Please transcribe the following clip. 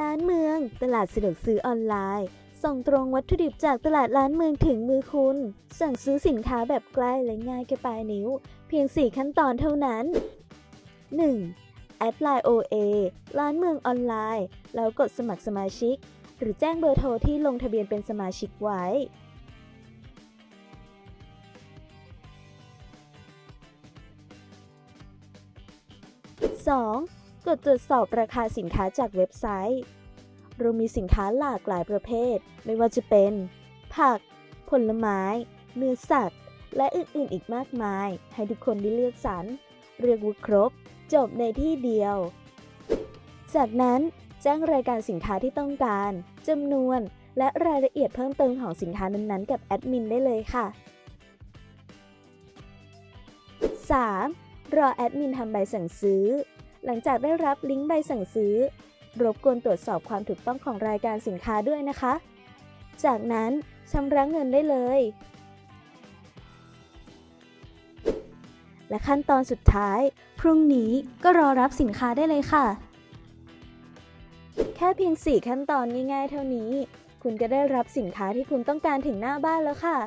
ร้านเมือง ตลาดสะดวกซื้อออนไลน์ ส่งตรงวัตถุดิบจากตลาดร้านเมืองถึงมือคุณ สั่งซื้อสินค้าแบบใกล้และง่ายแค่ปลายนิ้ว เพียง 4 ขั้นตอนเท่านั้น 1. แอดไลน์ OA ร้านเมืองออนไลน์ แล้วกดสมัครสมาชิก หรือแจ้งเบอร์โทรที่ลงทะเบียนเป็นสมาชิกไว้ 2. กดตรวจสอบราคาสินค้าจากเว็บไซต์ เรามีสินค้าหลากหลายประเภท ไม่ว่าจะเป็น ผัก ผลไม้ เนื้อสัตว์ และอื่นๆอีกมากมาย ให้ทุกคนได้เลือกสรร เรียกว่าครบ จบในที่เดียว จากนั้นแจ้งรายการสินค้าที่ต้องการจำนวน และรายละเอียดเพิ่มเติมของสินค้านั้นๆ กับแอดมินได้เลยค่ะ 3. รอแอดมินทำใบสั่งซื้อ หลังจากได้รับลิงก์ใบสั่งซื้อ รบกวนตรวจสอบความถูกต้องของรายการสินค้าด้วยนะคะ จากนั้นชำระเงินได้เลย และขั้นตอนสุดท้าย พรุ่งนี้ก็รอรับสินค้าได้เลยค่ะ แค่เพียง 4 ขั้นตอนง่ายๆเท่านี้ คุณก็ได้รับสินค้าที่คุณต้องการถึงหน้าบ้านแล้วค่ะ